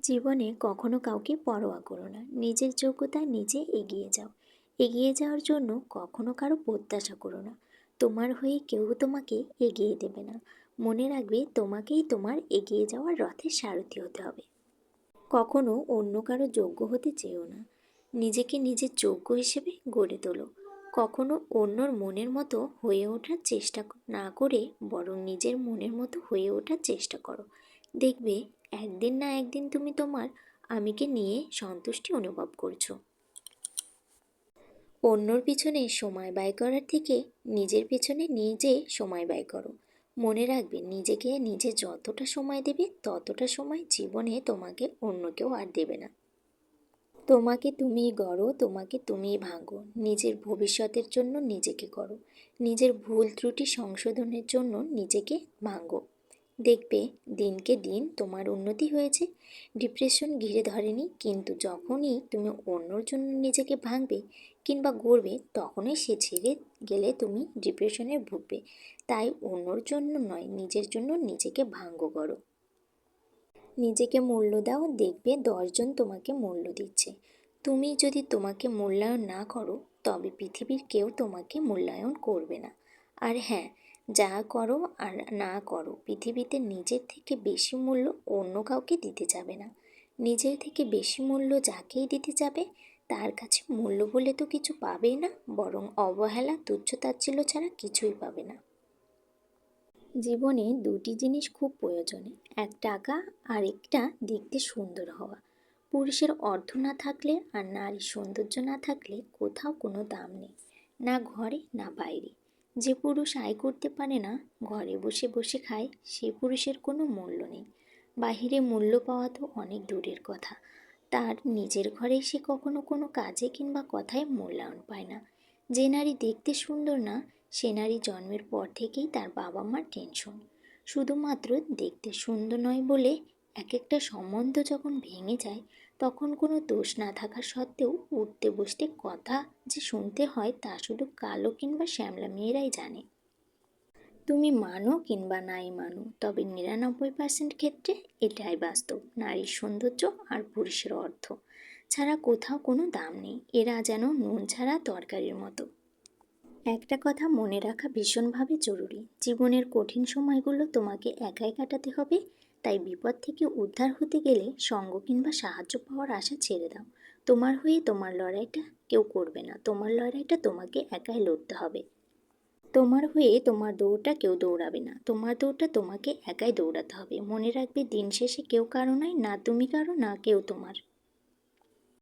জীবনে কখনো কাউকে পরোয়া করো না। নিজের যোগ্যতা নিজে এগিয়ে যাও। এগিয়ে যাওয়ার জন্য কখনো কারও প্রত্যাশা করো না। তোমার হয়ে কেউ তোমাকে এগিয়ে দেবে না। মনে রাখবে তোমাকেই তোমার এগিয়ে যাওয়ার রথের সারথি হতে হবে। কখনো অন্য কারও যোগ্য হতে চেয়েও না। নিজেকে নিজের যোগ্য হিসেবে গড়ে তোলো। কখনো অন্যর মনের মতো হয়ে ওঠার চেষ্টা না করে বরং নিজের মনের মতো হয়ে ওঠার চেষ্টা করো। দেখবে একদিন না একদিন তুমি তোমার আমিকে নিয়ে সন্তুষ্টি অনুভব করছ। অন্যর পিছনে সময় ব্যয় করার থেকে নিজের পিছনে নিজে সময় ব্যয় করো। মনে রাখবে, নিজেকে নিজে যতটা সময় দেবে, ততটা সময় জীবনে তোমাকে অন্য কেউ আর দেবে না। তোমাকে তুমিই গড়ো, তোমাকে তুমিই ভাঙো। নিজের ভবিষ্যতের জন্য নিজেকে করো। নিজের ভুল ত্রুটি সংশোধনের জন্য নিজেকে ভাঙো। দেখবে দিনকে দিন তোমার উন্নতি হয়েছে। ডিপ্রেশন ঘিরে ধরেনি, কিন্তু যখনই তুমি অন্যর জন্য নিজেকে ভাঙবে কিংবা গড়বে, তখনই সে ছেড়ে গেলে তুমি ডিপ্রেশনে ভুগবে। তাই অন্যর জন্য নয়, নিজের জন্য নিজেকে ভাঙ্গ করো। নিজেকে মূল্য দাও, দেখবে দশজন তোমাকে মূল্য দিচ্ছে। তুমি যদি তোমাকে মূল্যায়ন না করো, তবে পৃথিবীর কেউ তোমাকে মূল্যায়ন করবে না। আর হ্যাঁ যা করো আর না করো পৃথিবীতে নিজের থেকে বেশি মূল্য অন্য কাউকে দিতে যাবে না। নিজের থেকে বেশি মূল্য যাকেই দিতে যাবে, তার কাছে মূল্য বলে তো কিছু পাবেই না, বরং অবহেলা, তুচ্ছ তাচ্ছিল্য ছাড়া কিছুই পাবে না। জীবনে দুটি জিনিস খুব প্রয়োজন, এক টাকা আর একটা দেখতে সুন্দর হওয়া। পুরুষের অর্থ না থাকলে আর নারীর সৌন্দর্য না থাকলে কোথাও কোনো দাম নেই, না ঘরে, না বাইরে। যে পুরুষ আয় করতে পারে না, ঘরে বসে বসে খায়, সে পুরুষের কোনো মূল্য নেই। বাহিরে মূল্য পাওয়া তো অনেক দূরের কথা। তার নিজের ঘরে সে কখনো কোনো কাজে কিংবা কথায় মূল্যায়ন পায় না। যে নারী দেখতে সুন্দর না, সে নারী জন্মের পর থেকেই তার বাবা মার টেনশন শুধুমাত্র দেখতে সুন্দর নয় বলে এক একটা সম্বন্ধ যখন ভেঙে যায় তখন কোনো দোষ না থাকা সত্ত্বেও উঠতে বসতে কথা যে শুনতে হয় তা শুধু কালো কিংবা শ্যামলা মেয়েরাই জানে। তুমি মানো কিংবা নাই মানো, তবে নিরানব্বই পার্সেন্ট ক্ষেত্রে এটাই বাস্তব, নারীর সৌন্দর্য আর পুরুষের অর্থ। ছাড়া কোথাও কোনো দাম নেই, এরা যেন নুন ছাড়া তরকারির মতো। একটা কথা মনে রাখা ভীষণভাবে জরুরি, জীবনের কঠিন সময়গুলো তোমাকে একাই কাটাতে হবে তাই বিপদ থেকে উদ্ধার হতে গেলে সঙ্গ কিংবা সাহায্য পাওয়ার আশা ছেড়ে দাও। তোমার হয়ে তোমার লড়াইটা কেউ করবে না। তোমার লড়াইটা তোমাকে একাই লড়তে হবে। তোমার হয়ে তোমার দৌড়টা কেউ দৌড়াবে না। তোমার দৌড়টা তোমাকে একাই দৌড়াতে হবে। মনে রাখবে দিন শেষে কেউ কারও নয়, না তুমি কারও, না কেউ তোমার।